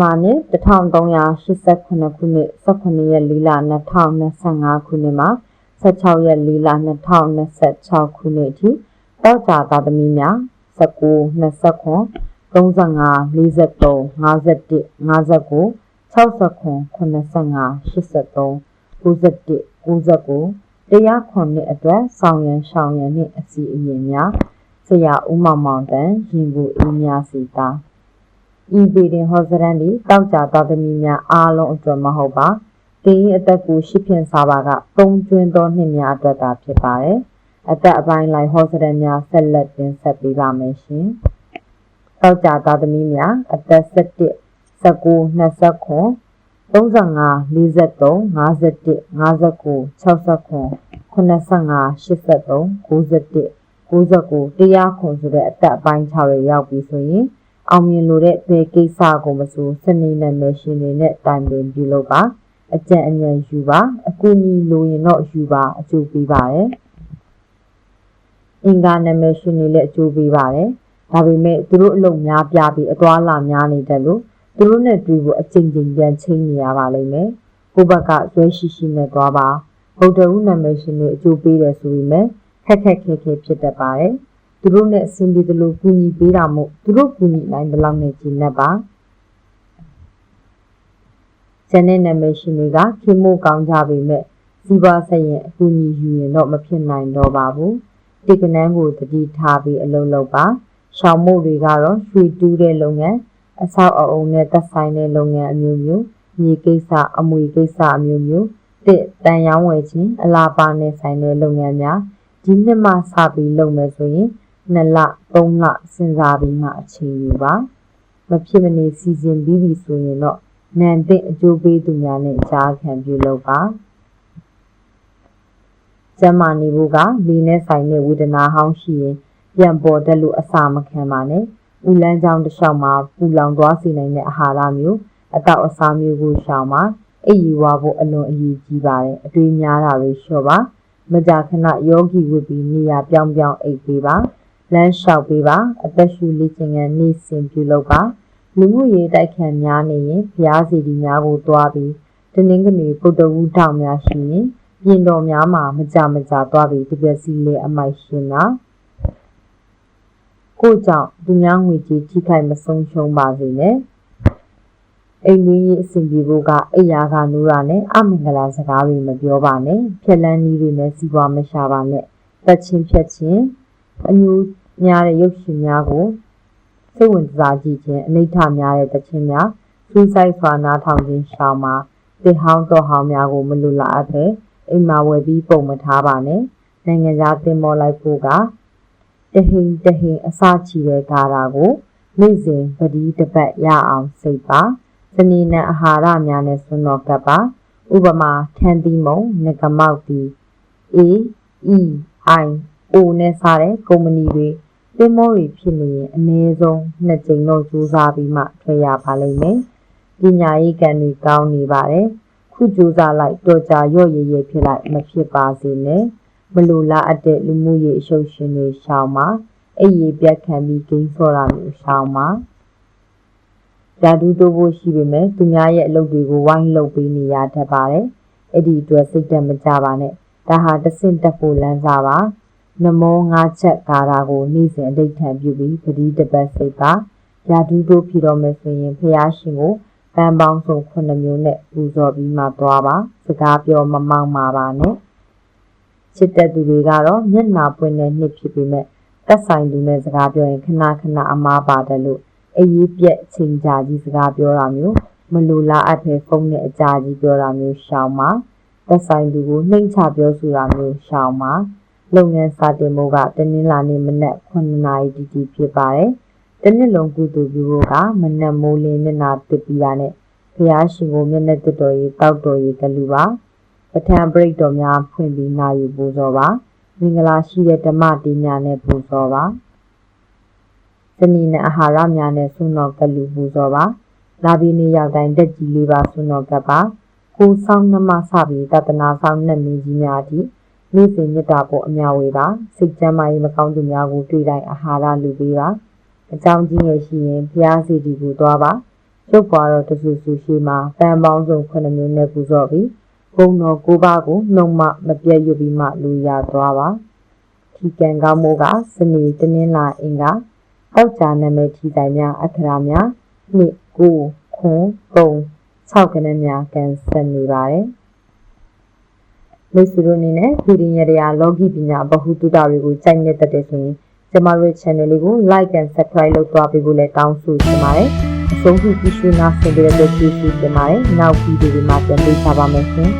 မြန်မာနှစ်1389ခုနှစ်18ရက်4လ2025ခုနှစ်မှာ16ရက်4လ2026ခုနှစ်အထိတောက်ကြသာသမီများ19 29 35 43 51 59 69 85 83 91 99တရားခွန်နှစ်အတွက်ဆောင်ရန်ရှောင်ရန်နှင့်အစီအရင်များဆရာဦးမောင်မောင်တန်ရင်ကိုအေးများစီတာ ဤပေတင်ဟောစရန်ဒီတောက်ကြသားသမီးများအားလုံးအတွက်မဟုတ်ပါတင်း၏အသက်ကိုရှိဖြင့်စားပါကပုံကျွင်းသောနှစ်များအတွက်သာဖြစ်ပါတယ်အသက်အပိုင်းလိုက်ဟောစရန်များဆက်လက်တင်ဆက်ပေးပါမယ်ရှင်တောက်ကြသားသမီးများအသက်17 19 29 35 43 51 59 69 85 83 91 99တရားခွန်ဆိုတဲ့အသက်အပိုင်း6ရရောက်ပြီဆိုရင် အောင်မြင်လို့တဲ့ဘယ်ကိစ္စကိုမဆိုစနေနာမည်ရှင်တွေနဲ့တိုင်ပင်ပြုလုပ်ပါအကြံအဉာဏ်ယူပါအကူအညီလိုရင်တော့ယူပါအကျိုးပေးပါတယ်အင်္ဂါနာမည်ရှင်တွေလည်းအကျိုးပေးပါတယ်ဒါပေမဲ့သူတို့အလုပ်များပြပြီးအသွာလာများနေတယ်လို့သူတို့နဲ့တွေ့ဖို့အချိန်ချင်းပြန်ချင်းနေရပါလိမ့်မယ်။ကိုဘက်ကဇွဲရှိရှိနဲ့သွားပါ။ဗုဒ္ဓဦးနာမည်ရှင်တွေအကျိုးပေးတယ်ဆိုပေမဲ့ခက်ခက်ခဲခဲဖြစ်တတ်ပါတယ်။ သူတို့နဲ့အဆင်ပြေသလိုကူညီပေးတာမို့သူတို့ကူညီနိုင်တဲ့လောက်နဲ့ကြည်နပ်ပါ။ကျန်တဲ့နာမည်ရှင်တွေကခင်မို့ကောင်းကြပေမဲ့စီးပွားဆက်ရင်အကူအညီယူရင်တော့မဖြစ်နိုင်တော့ပါဘူး။တိကနန်းကိုတတိထားပြီးအလုပ်လုပ်ပါ။ရှောင်းမို့တွေကတော့ရွှေတူးတဲ့လုပ်ငန်းအဆောက်အအုံနဲ့သက်ဆိုင်တဲ့လုပ်ငန်းအမျိုးမျိုးမြေကိစ္စအမွေကိစ္စအမျိုးမျိုးတစ်တန်ရောင်းဝယ်ခြင်းအလားပါနဲ့ဆိုင်တဲ့လုပ်ငန်းများဒီနှစ်မှစပြီးလုပ်မယ်ဆိုရင် 2လ3လစဉ်းစားပြီးမှအချိန်ယူပါမဖြစ်မနေစီစဉ်ပြီးပြီဆိုရင်တော့နန်တဲ့အကျိုးပေးသူများနဲ့ကြားခံပြုလုပ်ပါကျမနေဖို့ကလေနဲ့ဆိုင်တဲ့ဝေဒနာဟောင်းရှိရင်ပြန်ပေါ်တတ်လို့အစာမခံပါနဲ့ဥလန်းချောင်းတစ်လျှောက်မှာပူလောင်သွားစေနိုင်တဲ့အာဟာရမျိုးအတောက်အစားမျိုးကိုရှောင်ပါအိပ်ယူဝဖို့အလွန်အရေးကြီးပါတယ်အတွေးများတာတွေလျှော့ပါမကြာခဏယောဂီဝတ်ပြီးနေရာပြောင်းပြောင်းအိပ်ပေးပါ လမ်းလျှောက်ပေးပါအသက်ရှူလေ့ကျင့်ခန်းနေ့စဉ်ပြုလုပ်ပါလူမှုရေးတိုက်ခန်းများနေရင်ဘုရားစီတီများကိုတွားပြီးတနင်္ဂနွေပုဒ္ဓဝူထောင်များရှိရင်ပြင်တော်များမှာမကြမကြတွားပြီးတပြက်စီလေအမိုက်ရှင်တာကိုကြောင့်သူများငွေကြေးထိခိုက်မဆုံးရှုံးပါစေနဲ့အိမ်တွင်းရေးအဆင်ပြေဖို့ကအိယာကနိုးတာနဲ့အမင်္ဂလာစကားတွေမပြောပါနဲ့ဖြက်လန်းနည်းတွေနဲ့စီးပွားမရှာပါနဲ့တက်ချင်းဖြက်ချင်းအညူ များတဲ့ရုပ်ရှင်များကိုစိတ်ဝင်စားကြည့်ခြင်းအနိဋ္ဌများတဲ့တခြင်းများစူးစိုက်စွာနားထောင်ခြင်းရှောင်မှာတစ်ဟောင်းတော်ဟောင်းများကိုမလူလာအပ်ပဲအိမ်မှာဝယ်ပြီးပုံမထားပါနဲ့နိုင်ငံသားတင်မောလိုက်ဖို့ကတဟိန်တဟိန်အစချီတဲ့ဂါရာကိုနေ့စဉ်ပတိတပတ်ရအောင်စိတ်ပါစနေနံအာဟာရများနဲ့ဆွတော်ကပ်ပါဥပမာထန်သီမုံငကမောက်တီ A E I O နဲ့စားတဲ့ကုမ္ပဏီတွေသင်္ဘောတွေဖြစ်နေရင်အနည်းဆုံးနှစ်ကြိမ်တော့စူးစမ်းပြီးမှထွက်ရပါလိမ့်မယ်ပညာရေးကံတွေကောင်းနေပါတယ်ခုစူးစမ်းလိုက်တော့ကြာရော့ရည်ရည်ဖြစ်လိုက်မဖြစ်ပါစေနဲ့မလိုလားအပ်တဲ့လူမှုရေးအရှုပ်ရှင်တွေရှောင်ပါအိပ်ရပြတ်ခံပြီးဂိမ်းဆော့တာမျိုးရှောင်ပါဓာတုတိုးဖို့ရှိပေမဲ့သူများရဲ့အလုပ်တွေကိုဝိုင်းလုပ်ပေးနေရတတ်ပါတယ်အဲ့ဒီအတွက်စိတ်တက်မကြပါနဲ့ဒါဟာတဆင့်တက်ဖို့လမ်းစာပါ နမောငါးချက်ကာတာကိုနေ့စဉ်အဋိဌံပြုပြီးပတိတပတ်စိတ်ပါဓာတုတိုးဖြီတော်မယ်ဆိုရင်ဖះရှင်ကိုပန်းပေါင်းစုံ9မျိုးနဲ့ပူဇော်ပြီးမှသွားပါစကားပြောမမောင်းပါပါနဲ့ချစ်တဲ့သူတွေကတော့မျက်နာပွင့်တဲ့နှစ်ဖြစ်ပေမဲ့တက်ဆိုင်သူနဲ့စကားပြောရင်ခဏခဏအမားပါတယ်လို့အရေးပြက်ချိန်ကြာကြီးစကားပြောတာမျိုးမလိုလားအပ်တဲ့ဖုန်းနဲ့အကြာကြီးပြောတာမျိုးရှောင်ပါတက်ဆိုင်သူကိုနှိမ့်ချပြောဆိုတာမျိုးရှောင်ပါ လုပ်ငန်းစတင်မှုကတနင်္လာနေ့မနက်9နာရီတီတီဖြစ်ပါတယ်တနစ်လုံးကုသိုလ်ပြုဖို့ကမနက်မိုးလင်းမျက်နာတစ်ပြီးတာနဲ့ဖះရှင်ကိုမျက်နှာတစ်တော်ရေးတောက်တော်ရေးကလူပါပထံပရိတ်တော်များဖွင့်ပြီးနာယူပူဇော်ပါမင်္ဂလာရှိတဲ့ဓမ္မတေးများနဲ့ပူဇော်ပါဇနီးနဲ့အာဟာရများနဲ့ဆွတော်ကလူပူဇော်ပါလာပြီးနေ့ရောက်တိုင်းတက်ကြီးလေးပါဆွတော်ကပ်ပါကိုဆောင်နှမစပြီးတတနာဆောင်နဲ့မင်းကြီးများအထိ နေ့စဉ်မြတ်တာပေါ်အများဝေပါစိတ်ကျမ်းမာရေးမကောင်းသူများကိုတွေ့တိုင်းအာဟာရလူပေးပါအကြောင်းကြီးရရှိရင်ဘုရားစီတီကိုသွားပါရုပ်ပွားတော်တဆူဆူရှိမှာပန်းပေါင်းစုံ9မျိုးနဲ့ပူဇော်ပြီးဘုံတော်၉ပါးကိုနှုံမမပြတ်ရွတ်ပြီးမှလူရသွားပါထီကံကောင်းမိုးကစနေတနင်္လာအင်္ဂါအောက်ကြနာမည်ထီတိုင်များအခရာများနှစ်9ခွန်3 6ခန်းများကန်ဆက်နေပါတယ် မိတ်ဆွေတို့အနေနဲ့ဗီဒီယိုရရာလောကီပညာဗဟုသုတတွေကိုကြိုက်နေတဲ့တဲ့ဆိုရင်ကျမတို့ channel လေးကို like and subscribe လုပ်သွားပေးဖို့လည်းတောင်းဆိုချင်ပါတယ်အဆုံးထိကြည့်ရှုနားဆင်ကြတဲ့အတွက်ကျေးဇူးတင်ပါတယ်နောက်ဗီဒီယိုတွေမှာပြန်တွေ့ကြပါမယ်ရှင်